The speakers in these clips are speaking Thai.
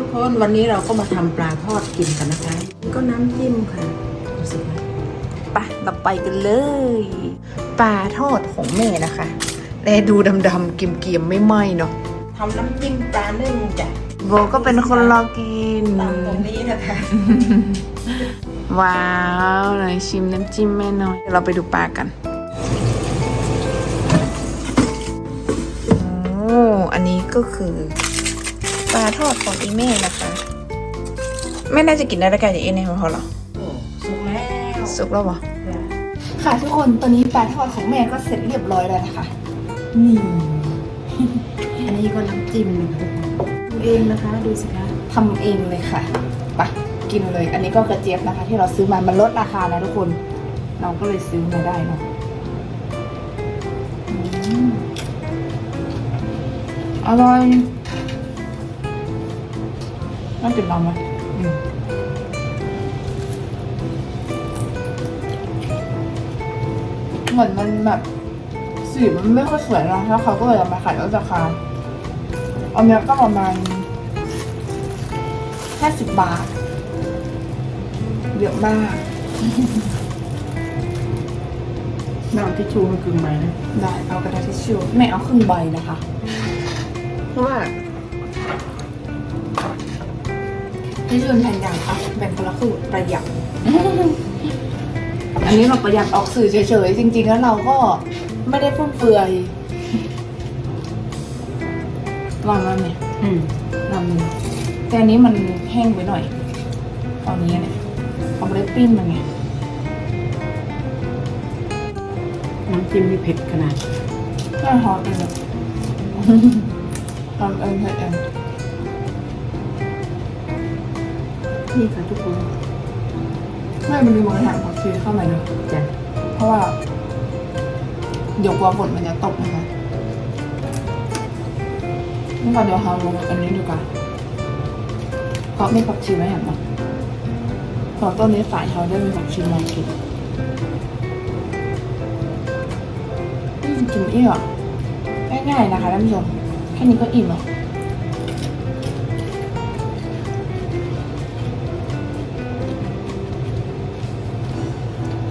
ทุกคนวันนี้เราก็มาทำปลาทอดกินกันนะคะ ก็น้ำจิ้มค่ะดูสิคะไปเราไปกันเลย ปลาทอดของแม่นะคะแลดูดำๆเกรียมๆไม่ไหม้เนาะทำน้ำจิ้มปลานึ่งจ้ะโบก็เป็นคนรอกินตามตรงนี้นะคะ ว้าวไหนชิมน้ำจิ้มแม่หน่อยเดี๋ยวเราไปดูปลากันโอ้อันนี้ก็คือ ปลาทอดของอีเม่นะคะแม่น่าจะกินได้แล้วกันอย่างเอ็นในของเขาเหรอโอ้สุกแล้วสุกแล้วเหรอจ้ะค่ะทุกคนตอนนี้ปลาทอดของแม่ก็เสร็จเรียบร้อยแล้วนะคะนี่อันนี้ก็น้ำจิ้มนะคะทำเองนะคะดูสิคะทำเองเลยค่ะไปกินเลย อันนี้ก็กระเจี๊ยบนะคะ ที่เราซื้อมามันลดราคานะทุกคน เราก็เลยซื้อมาได้เนาะอืมอร่อย น่าติดลองไหมอืมเหมือนมันแบบสีมันไม่ค่อยสวยนะแล้วเขาก็เลยเอามาขายลดราคาอันเนี้ยก็ประมาณห้าสิบบาทเยอะมาก น้ำทิชชู่มันกึ่งไหมนะได้เอากระดาษทิชชู่ไม่เอาครึ่งใบนะคะ เพราะว่า ทิชชู่แผ่นใหญ่ค่ะแบ่งคนละครึ่งประหยัดอันนี้เราประหยัดออกสื่อเฉยๆ จริง ๆ แล้วเราก็ไม่ได้ฟุ่มเฟือยลองแล้วเนี่ยอืมลำหนึงแต่อันนี้มันแห้งไปหน่อย ตอนนี้เนี่ยเขาไม่ได้ปิ้นมันไงน้ำจิ้มนี่เผ็ดขนาดน่าฮอตเลยทำเองเผ็ดเอง นี่ค่ะทุกคนไม่มันมีมือแถมผักชีเข้ามาด้วยจ้ะเพราะว่าเดี๋ยวกลัวฝนมันจะตกนะคะนี่ก่อนเดี๋ยวเราลงอันนี้ดีกว่าเพราะมีผักชีไม่แถมเนาะของต้นนี้สายเขาได้มีผักชีมากินอืมกินอิ่มอะง่ายๆนะคะท่านผู้ชมแค่นี้ก็อิ่มแล้ว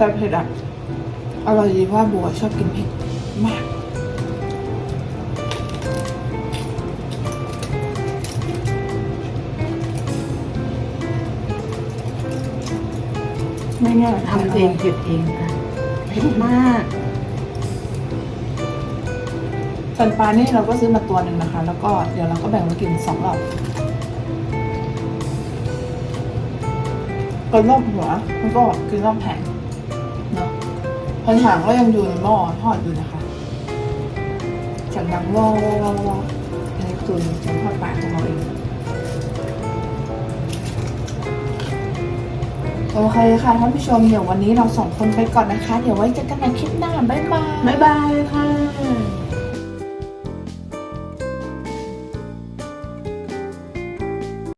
แต่เผ็ดอะอร่อยดีเพราะว่าบัวชอบกินเผ็ดมากไม่ง่ายทำเองเผ็ดเองค่ะเผ็ดมากส่วนปลานี่เราก็ซื้อมาตัวหนึ่งนะคะ แล้วก็เดี๋ยวเราก็แบ่งมากินสองรอบกินรอบหัวแล้วก็กินรอบแผงเนาะ พันหางก็ยังอยู่ในหม้อทอดอยู่นะคะเสียงดังว้าวว้าวว้าวว้าวอันนี้คือเสียงทอดปลาของเราเองโอเคค่ะท่านผู้ชมเดี๋ยววันนี้เราสองคนไปก่อนนะคะ เดี๋ยวไว้เจอกันในคลิปหน้า บ๊ายบาย บ๊ายบายค่ะ